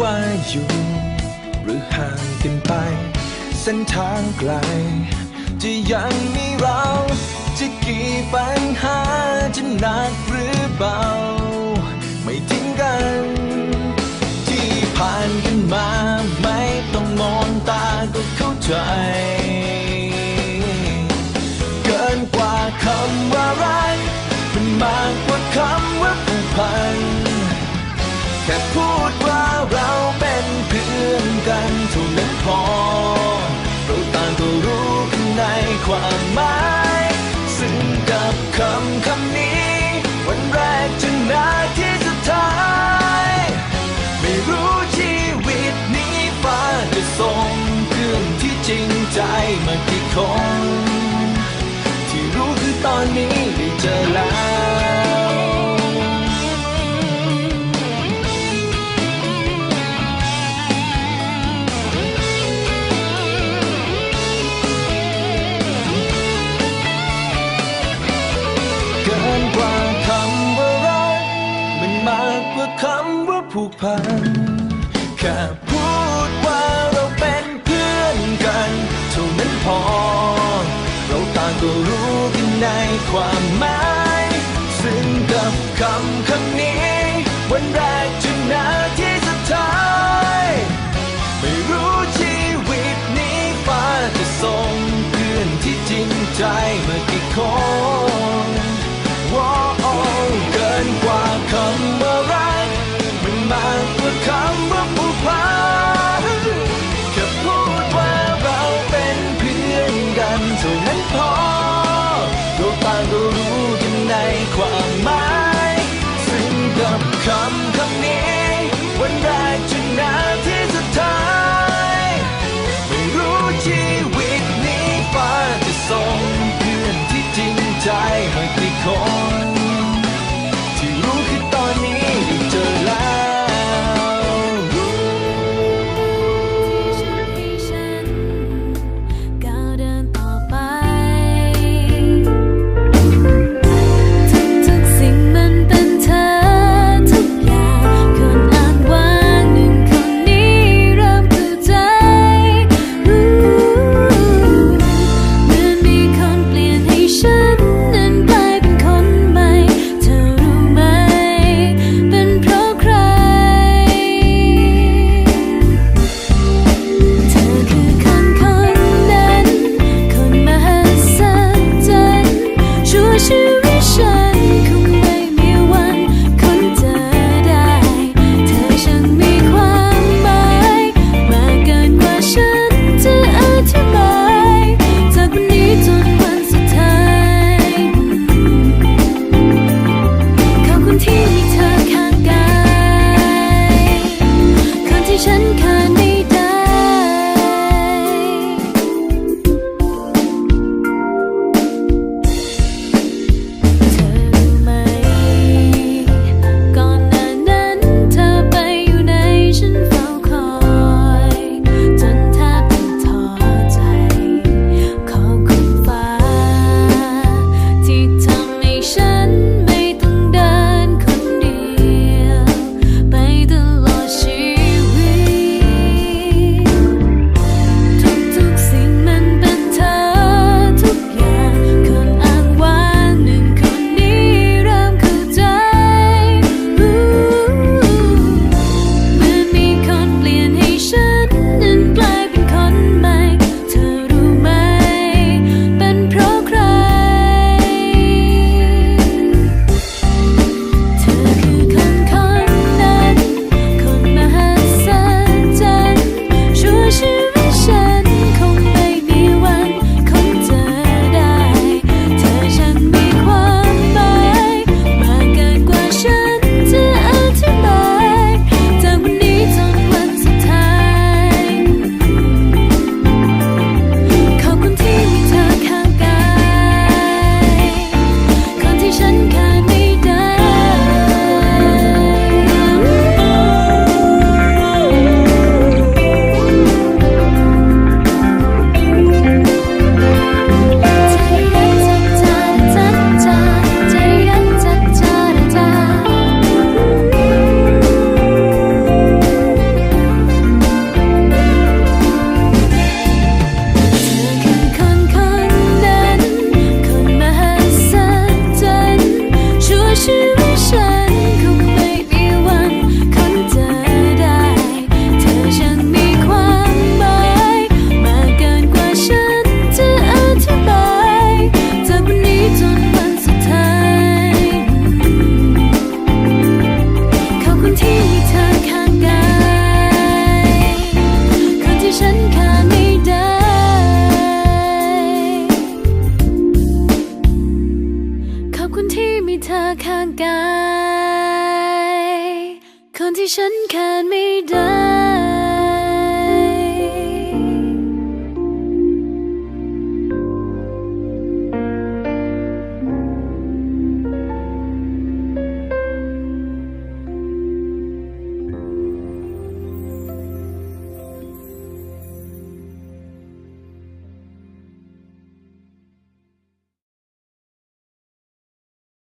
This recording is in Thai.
ว่าอยู่ หรือห่างกันไป เส้นทางไกล จะยังมีเรา จะกี่ปัญหาจะหนักหรือเบา ไม่ทิ้งกัน ที่ผ่านกันมา ไม่ต้องมองตาก็เข้าใจ เกินกว่าคำว่ารักมันมากกว่าคำว่าผูกพันแค่พูด พอเราต่างก็รู้กันในความหมายซึ่งกับคำคำนี้ วันแรกจนนาทีสุดท้าย ไม่รู้ชีวิตนี้ฟ้าจะส่งเพื่อนที่จริงใจมากี่คนากกว่าคำว่าผูกพัน แค่พูดว่าเราเป็นเพื่อนกันเท่านั้นพอ เราต่างก็รู้กันในความหมาย ซึ่งกับคำคำนี้ คำคำนี้วันแรกจนน ข้างกาย คนที่ฉันขาดไม่ได้